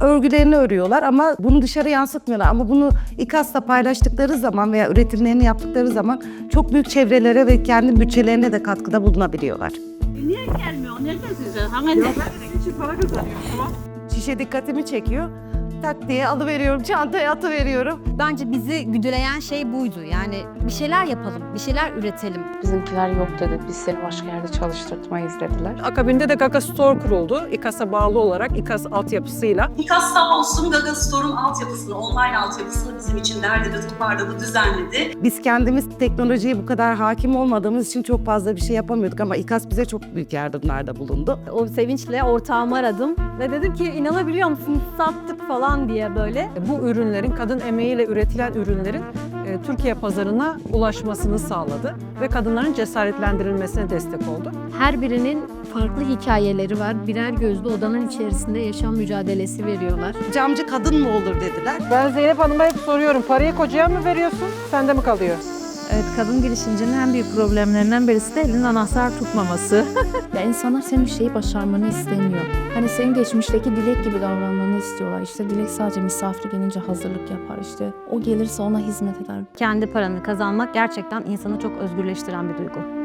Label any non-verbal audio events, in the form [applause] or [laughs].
örgülerini örüyorlar ama bunu dışarı yansıtmıyorlar. Ama bunu İKAS'la paylaştıkları zaman veya üretimlerini yaptıkları zaman çok büyük çevrelere ve kendi bütçelerine de katkıda bulunabiliyorlar. Niye gelmiyor? Nereden size? Hanımefendi. Şişe dikkatimi çekiyor. Tak diye alıveriyorum, çantaya atıveriyorum. Bence bizi güdüleyen şey buydu. Yani bir şeyler yapalım, bir şeyler üretelim. Bizimkiler yok dedi. Biz seni başka yerde çalıştırtmayız dediler. Akabinde de Gaga Store kuruldu. İKAS'a bağlı olarak İKAS altyapısıyla. İKAS sağ olsun Gaga Store'un altyapısını, online altyapısını bizim için derledi, toparladı, düzenledi. Biz kendimiz teknolojiye bu kadar hakim olmadığımız için çok fazla bir şey yapamıyorduk ama İKAS bize çok büyük yardımlarda bulundu. O sevinçle ortağımı aradım ve dedim ki inanabiliyor musunuz sattık falan diye böyle. Bu ürünlerin, kadın emeğiyle üretilen ürünlerin e, Türkiye pazarına ulaşmasını sağladı ve kadınların cesaretlendirilmesine destek oldu. Her birinin farklı hikayeleri var. Birer gözlü odanın içerisinde yaşam mücadelesi veriyorlar. Camcı kadın mı olur dediler. Ben Zeynep Hanım'a hep soruyorum, parayı kocaya mı veriyorsun, sende mi kalıyor? Evet, kadın girişimcinin en büyük problemlerinden birisi de elinin anahtar tutmaması. [laughs] ya insanlar senin bir şeyi başarmanı istemiyor. Hani senin geçmişteki Dilek gibi davranmanı istiyorlar. İşte Dilek sadece misafir gelince hazırlık yapar işte. O gelirse ona hizmet eder. Kendi paranı kazanmak gerçekten insanı çok özgürleştiren bir duygu.